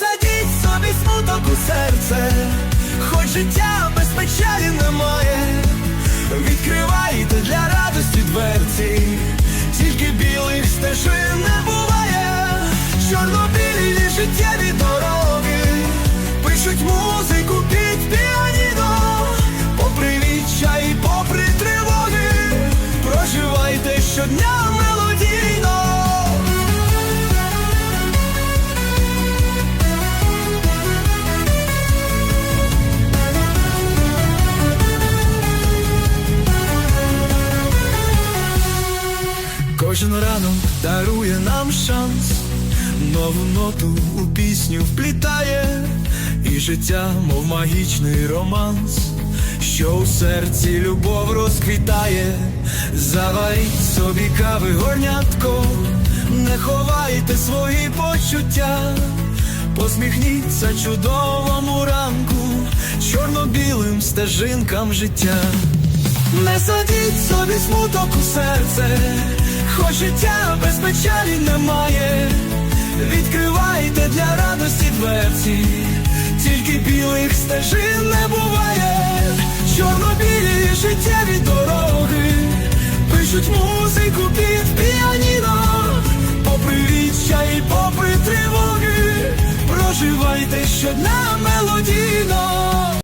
садіть собі смуток у серце, хоч життя без печалі немає. Відкривайте для радості дверці, тільки білих стежин Кожен ранок дарує нам шанс, нову ноту у пісню вплітає, і життя, мов магічний романс, що у серці любов розквітає, заваріть собі кави горнятко, не ховайте свої почуття, посміхніться чудовому ранку, чорно-білим стежинкам життя. Не садіть собі смуток у серце, хоч життя без печалі немає. Відкривайте для радості дверці, тільки білих стежин не буває. Чорнобілі життєві дороги, пишуть музику під піаніно, попри відчай і попри тривоги, проживайте щодня мелодійно.